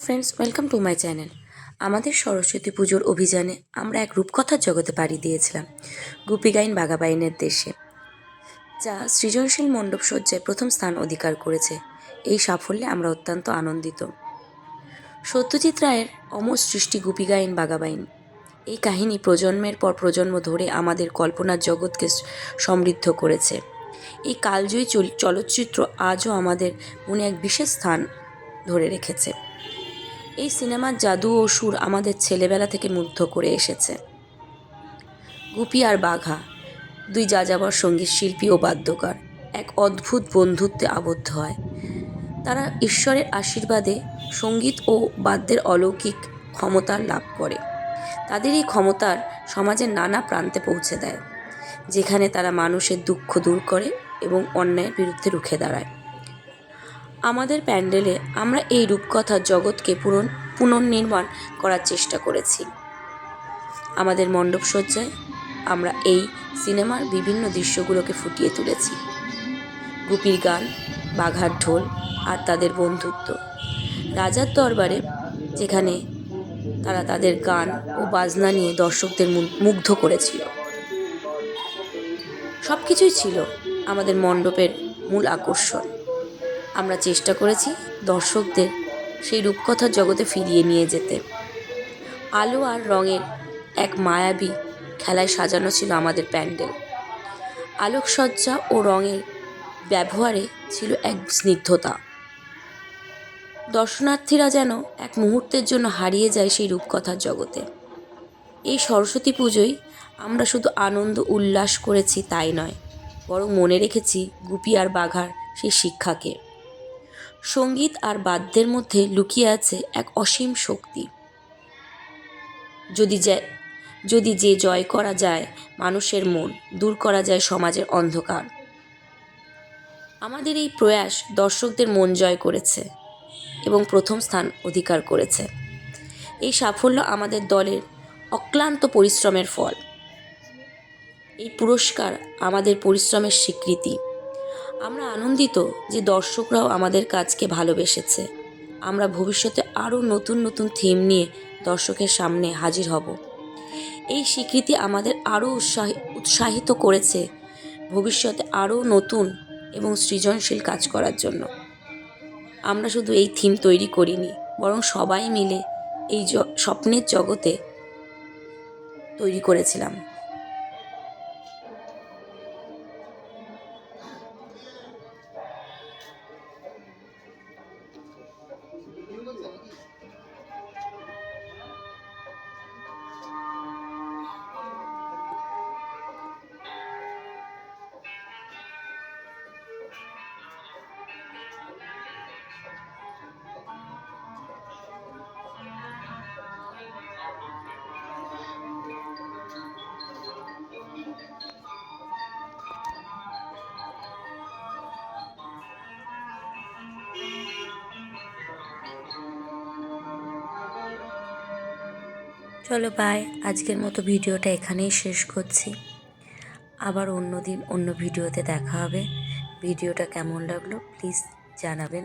Friends welcome to my channel আমাদের সরস্বতী পুজোর অভিযানে আমরা এক রূপকথার জগতে পাড়ি দিয়েছিলাম গুপিগাইন বাগাবাইনের দেশে, যা সৃজনশীল মণ্ডপ সজ্জায় প্রথম স্থান অধিকার করেছে। এই সাফল্যে আমরা অত্যন্ত আনন্দিত। সত্যজিৎ রায়ের অমর সৃষ্টি গুপিগাইন বাগাবাইন এই কাহিনী প্রজন্মের পর প্রজন্ম ধরে আমাদের কল্পনার জগৎকে সমৃদ্ধ করেছে। এই কালজয়ী চল- চলচ্চিত্র আজও আমাদের মনে এক বিশেষ স্থান ধরে রেখেছে। এই সিনেমার জাদু ও সুর আমাদের ছেলেবেলা থেকে মুগ্ধ করে এসেছে। গুপি আর বাঘা, দুই যাযাবর সংগীত শিল্পী ও বাদ্যকার, এক অদ্ভুত বন্ধুত্বে আবদ্ধ হয়। তারা ঈশ্বরের আশীর্বাদে সংগীত ও বাদ্যের অলৌকিক ক্ষমতার লাভ করে। তাদের এই ক্ষমতার সমাজের নানা প্রান্তে পৌঁছে দেয়, যেখানে তারা মানুষের দুঃখ দূর করে এবং অন্যায়ের বিরুদ্ধে রুখে দাঁড়ায়। আমাদের প্যান্ডেলে আমরা এই রূপকথার জগৎকে পুনর পুনর্নির্মাণ করার চেষ্টা করেছি। আমাদের মণ্ডপসজ্জায় আমরা এই সিনেমার বিভিন্ন দৃশ্যগুলোকে ফুটিয়ে তুলেছি। গুপির গান, বাঘার ঢোল আর তাদের বন্ধুত্ব। রাজার দরবারে যেখানে তারা তাদের গান ও বাজনা নিয়ে দর্শকদের মুগ্ধ করেছিল। সব কিছুই ছিল আমাদের মণ্ডপের মূল আকর্ষণ। আমরা চেষ্টা করেছি দর্শকদের সেই রূপকথার জগতে ফিরিয়ে নিয়ে যেতে। আলো আর রঙের এক মায়াবী খেলায় সাজানো ছিল আমাদের প্যান্ডেল। আলোকসজ্জা ও রঙের ব্যবহারে ছিল এক স্নিগ্ধতা। দর্শনার্থীরা যেন এক মুহূর্তের জন্য হারিয়ে যায় সেই রূপকথার জগতে। এই সরস্বতী পুজোয় আমরা শুধু আনন্দ উল্লাস করেছি তাই নয়, বরং মনে রেখেছি গুপি আর বাঘার সেই শিক্ষাকে। সংগীত আর বাদ্যের মধ্যে লুকিয়ে আছে এক অসীম শক্তি। যদি যদি যে জয় করা যায় মানুষের মন, দূর করা যায় সমাজের অন্ধকার। আমাদের এই প্রয়াস দর্শকদের মন জয় করেছে এবং প্রথম স্থান অধিকার করেছে। এই সাফল্য আমাদের দলের অক্লান্ত পরিশ্রমের ফল। এই পুরস্কার আমাদের পরিশ্রমের স্বীকৃতি। আমরা আনন্দিত যে দর্শকরাও আমাদের কাজকে ভালোবেসেছে। আমরা ভবিষ্যতে আরও নতুন নতুন থিম নিয়ে দর্শকের সামনে হাজির হব। এই স্বীকৃতি আমাদের আরও উৎসাহী উৎসাহিত করেছে ভবিষ্যতে আরও নতুন এবং সৃজনশীল কাজ করার জন্য। আমরা শুধু এই থিম তৈরি করিনি, বরং সবাই মিলে এই স্বপ্নের জগতে তৈরি করেছিলাম। চলো বাই, আজকের মতো ভিডিওটা এখানেই শেষ করছি। আবার অন্য দিন অন্য ভিডিওতে দেখা হবে। ভিডিওটা কেমন লাগল প্লিজ জানাবেন।